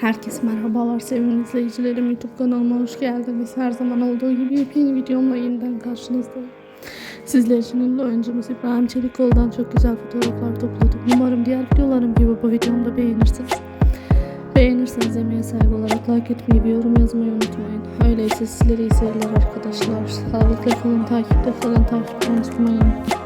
Herkese merhabalar sevgili izleyicilerim. YouTube kanalıma hoş geldiniz. Her zaman olduğu gibi yepyeni videomla yeniden karşınızdayım. Sizler için ünlü oyuncumuz İbrahim Çelikoğlu'dan çok güzel fotoğraflar topladım. Umarım diğer videolarım gibi bu videomu da beğenirsiniz. Beğenirseniz emeğe saygı olarak like etmeyi ve yorum yazmayı unutmayın. Öyleyse sizlere iyi seyirler arkadaşlar. Sağlıkla kalın, takipte kalın, takipten çıkmayın.